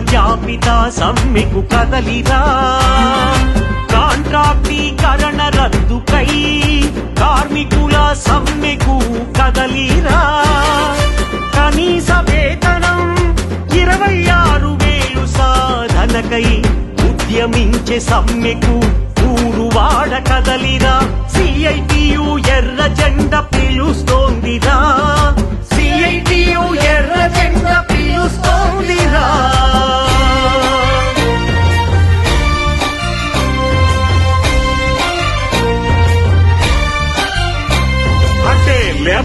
వ్యాపిత సమ్మెకు కదలిరా. కాంట్రాక్టీకరణ రద్దుకై కార్మికుల సమ్మెకు కదలిరా. కనీస వేతనం ఇరవై ఆరు వేలు సాధనకై ఉద్యమించే సమ్మెకు ఊరు వాడ కదలిరా. సిఐటియు ఎర్ర జెండ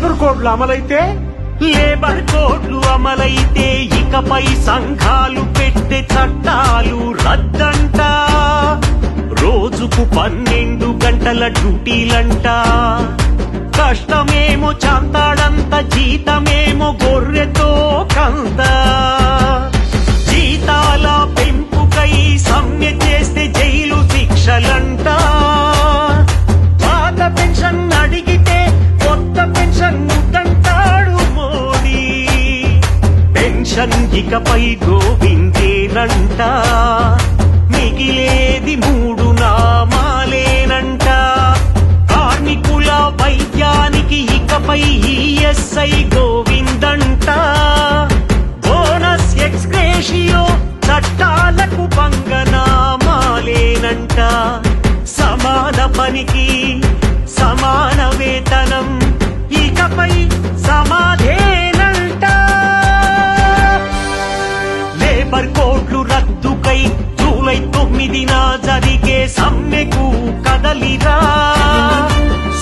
లేబర్ కోడ్లు అమలైతే? లేబర్ కోడ్లు అమలైతే ఇకపై సంఘాలు పెట్టే చట్టాలు రద్దంట. రోజుకు పన్నెండు గంటల డ్యూటీలంట. కష్టమేమో చంతాడంత జీతమేమో గొర్రెతో కంద. జీతాల పెంపుకై సమ్మె చేస్తే జైలు తీ ఇకపై గోవిందేనంట. మిగిలేది మూడు నామాలేనంట. కార్మికుల వైద్యానికి ఇకపై ఈఎస్ఐ గోవిందంట. బోనస్ ఎక్స్గ్రేషియో చట్టాలకు పంగనామాలేనంట సమాన పనికి సమాన వేతనం ఇకపై సమాధే కదలిరా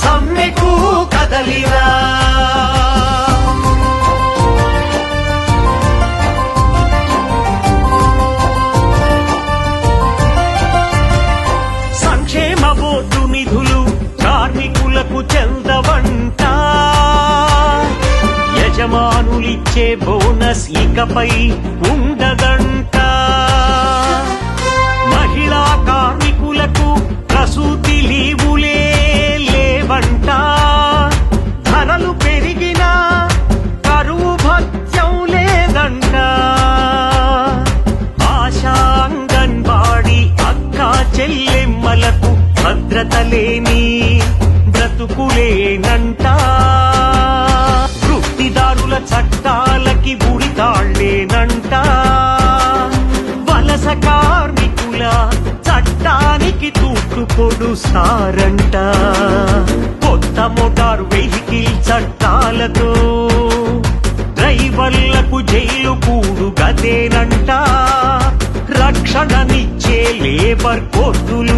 సమ్మెకు కదలిరా. సంక్షేమ బోర్డు నిధులు కార్మికులకు చెందవంట. యజమానులిచ్చే బోనస్ ఇకపై ఉండదంట. చెల్లెమ్మలకు భద్రత లేని బ్రతుకులేనంట వృత్తిదారుల చట్టాలకి ఉడితాళ్ళేనంట వలస కార్మికుల చట్టానికి తూట్లు సారంట కొత్త మోటార్ వెహికల్ చట్టాలతో డ్రైవర్లకు జైలు కూడు గదేనంటా. రక్షణనిచ్చే లేబర్ కోర్టులు.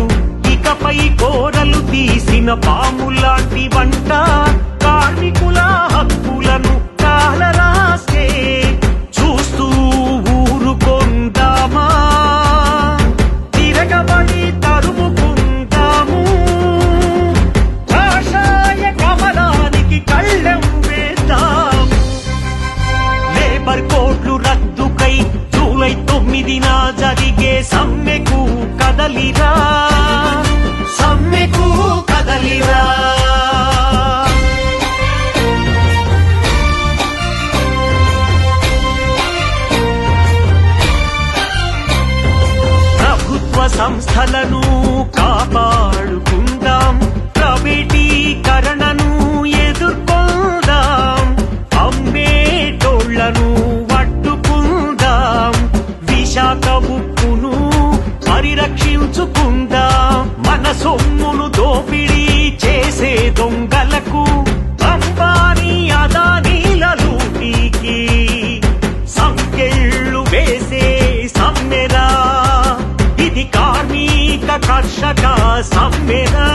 సంస్థలను కాపాడుకుందాం. ప్రవిటీకరణను ఎదుర్కొందాం. అమ్మేటోళ్ళను వడ్డుకుందాం విశాఖ ఉప్పును పరిరక్షించుకుందాం. మన సొమ్మును దోపిడీ చేసే దొంగలకు అంబానీ అదానీల లూటీకి సంకెళ్ళు వేసే కర్షక సమ్మెరా